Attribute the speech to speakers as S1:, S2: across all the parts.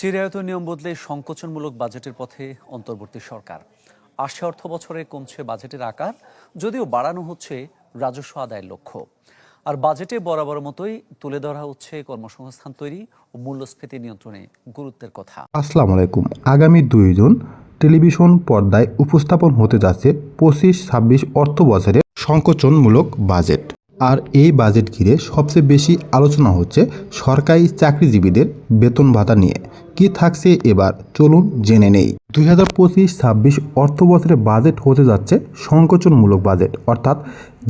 S1: চিরায়ত নিয়ম বদলে সংকোচনমূলক বাজেটের পথে অন্তর্বর্তী সরকার। আসছে অর্থ বছরে কমছে বাজেটের আকার, যদিও বাড়ানো হচ্ছে রাজস্ব আদায়ের লক্ষ্য। আর বাজেটে বরাবর মতোই তুলে ধরা হচ্ছে কর্মসংস্থান তৈরি ও মূল্যস্ফীতি নিয়ন্ত্রণে গুরুত্বের কথা।
S2: আসসালামু আলাইকুম। আগামী দুই জুন টেলিভিশন পর্দায় উপস্থাপন হতে যাচ্ছে পঁচিশ, ছাব্বিশ অর্থ বছরের সংকোচনমূলক বাজেট। আর এই বাজেট ঘিরে সবচেয়ে বেশি আলোচনা হচ্ছে সরকারি চাকরিজীবীদের বেতন ভাতা নিয়ে। কি থাকছে এবার চলুন জেনে নেই। দুই হাজার পঁচিশ ছাব্বিশ অর্থ বছরের বাজেট হতে যাচ্ছে সংকোচনমূলক বাজেট, অর্থাৎ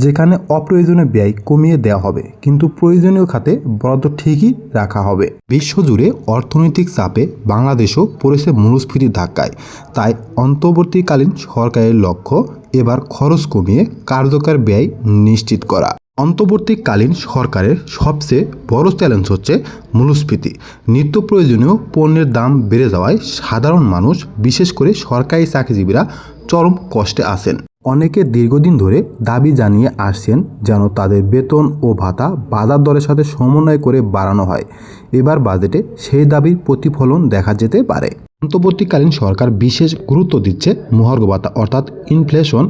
S2: যেখানে অপ্রয়োজনীয় ব্যয় কমিয়ে দেওয়া হবে, কিন্তু প্রয়োজনীয় খাতে বরাদ্দ ঠিকই রাখা হবে। বিশ্বজুড়ে অর্থনৈতিক চাপে বাংলাদেশও পড়েছে মূল্যস্ফীতির ধাক্কায়, তাই অন্তর্বর্তীকালীন সরকারের লক্ষ্য এবার খরচ কমিয়ে কার্যকর ব্যয় নিশ্চিত করা। অন্তর্বর্তীকালীন সরকারের সবচেয়ে বড় চ্যালেঞ্জ হচ্ছে মূল্যস্ফীতি। নিত্য প্রয়োজনীয় পণ্যের দাম বেড়ে যাওয়ায় সাধারণ মানুষ, বিশেষ করে সরকারি চাকরিজীবীরা, চরম কষ্টে আছেন। অনেকে দীর্ঘদিন ধরে দাবি জানিয়ে আসছেন যেন তাদের বেতন ও ভাতা বাজার দরের সাথে সমন্বয় করে বাড়ানো হয়। এবার বাজেটে সেই দাবির প্রতিফলন দেখা যেতে পারে। অন্তর্বর্তীকালীন সরকার বিশেষ গুরুত্ব দিচ্ছে মহার্ঘ ভাতা, অর্থাৎ ইনফ্লেশন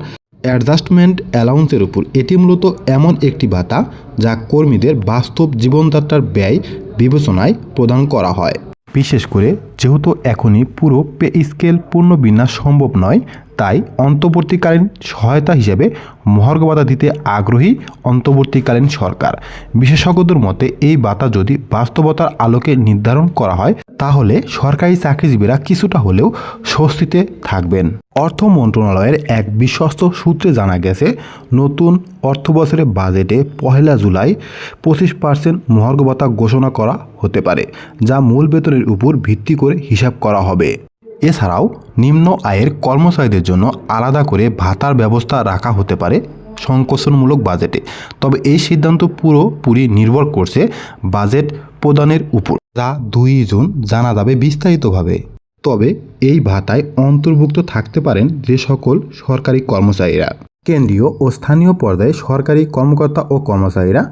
S2: অ্যাডজাস্টমেন্ট অ্যালাউন্সের উপর এটি মূলত এমন একটি ভাতা যা কর্মীদের বাস্তব জীবনযাত্রার ব্যয় বিবেচনায় প্রদান করা হয়। বিশেষ করে যেহেতু এখনই পুরো পে স্কেল পূর্ণবিন্যাস সম্ভব নয় তাই অন্তর্বর্তীকালীন সহায়তা হিসেবে মহার্ঘ ভাতা দিতে আগ্রহী অন্তর্বর্তীকালীন সরকার। বিশেষজ্ঞদের মতে, এই ভাতা যদি বাস্তবতার আলোকে নির্ধারণ করা হয়, তাহলে সরকারি চাকরিজীবীরা কিছুটা হলেও স্বস্তিতে থাকবেন। অর্থ মন্ত্রণালয়ের এক বিশ্বস্ত সূত্রে জানা গেছে, নতুন অর্থ বছরের বাজেটে পহেলা জুলাই পঁচিশ পার্সেন্ট মহার্ঘ ভাতা ঘোষণা করা হতে পারে, যা মূল বেতনের উপর ভিত্তি করে হিসাব করা হবে। এছাড়াও নিম্ন আয়ের কর্মচারীদের জন্য আলাদা করে ভাতার ব্যবস্থা রাখা হতে পারে সংকোচনমূলক বাজেটে। তবে এই সিদ্ধান্ত পুরোপুরি নির্ভর করছে বাজেট প্রদানের উপর, যা দুই জুন জানা যাবে বিস্তারিতভাবে। তবে এই ভাতায় অন্তর্ভুক্ত থাকতে পারেন যে সকল সরকারি কর্মচারীরা। কেন্দ্রীয় ও স্থানীয় পর্যায়ে সরকারি কর্মকর্তা ও কর্মচারীরা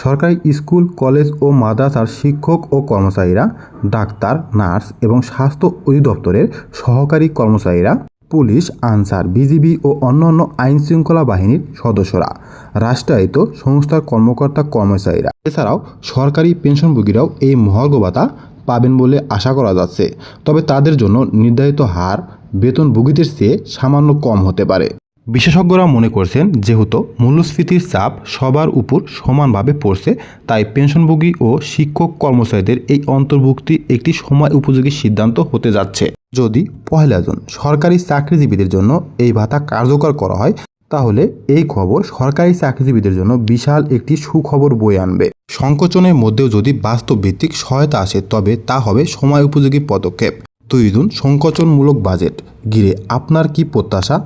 S2: সরকারি স্কুল, কলেজ ও মাদ্রাসার শিক্ষক ও কর্মচারীরা, ডাক্তার, নার্স এবং স্বাস্থ্য অধিদপ্তরের সহকারী কর্মচারীরা, পুলিশ, আনসার, বিজিবি ও অন্যান্য আইন শৃঙ্খলা বাহিনীর সদস্যরা, রাষ্ট্রায়ত্ত সংস্থার কর্মকর্তা কর্মচারীরা। এছাড়াও সরকারি পেনশনভোগীরাও এই মহার্ঘ ভাতা পাবেন বলে আশা করা যাচ্ছে। তবে তাদের জন্য নির্ধারিত হার বেতন বেতনভোগীদের চেয়ে সামান্য কম হতে পারে। বিশেষজ্ঞরা মনে করছেন, যেহেতু মূল্যস্ফীতির চাপ সবার উপর সমানভাবে পড়ছে, তাই পেনশনভোগী ও শিক্ষক কর্মচারীদের এই অন্তর্ভুক্তি একটি সময় উপযোগী সিদ্ধান্ত হতে যাচ্ছে। যদি পহেলা জুন সরকারি চাকরিজীবীদের জন্য এই ভাতা কার্যকর করা হয়, তাহলে এই খবর সরকারি চাকরিজীবীদের জন্য বিশাল একটি সুখবর বয়ে আনবে। সংকোচনের মধ্যেও যদি বাস্তব ভিত্তিক সহায়তা আসে, তবে তা হবে সময় উপযোগী পদক্ষেপ। দুই জুন সংকোচনমূলক বাজেট। ঘিরে আপনার কি প্রত্যাশা?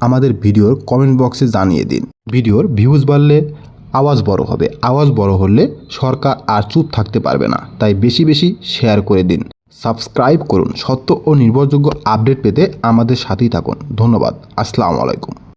S2: আমাদের ভিডিওর কমেন্ট বক্সে জানিয়ে দিন। ভিডিওর ভিউজ বাড়লে আওয়াজ বড় হবে। আওয়াজ বড় হলে সরকার আর চুপ থাকতে পারবে না। তাই বেশি বেশি শেয়ার করে দিন। সাবস্ক্রাইব করুন। সত্য ও নির্ভরযোগ্য আপডেট পেতে আমাদের সাথেই থাকুন। ধন্যবাদ। আসসালামু আলাইকুম।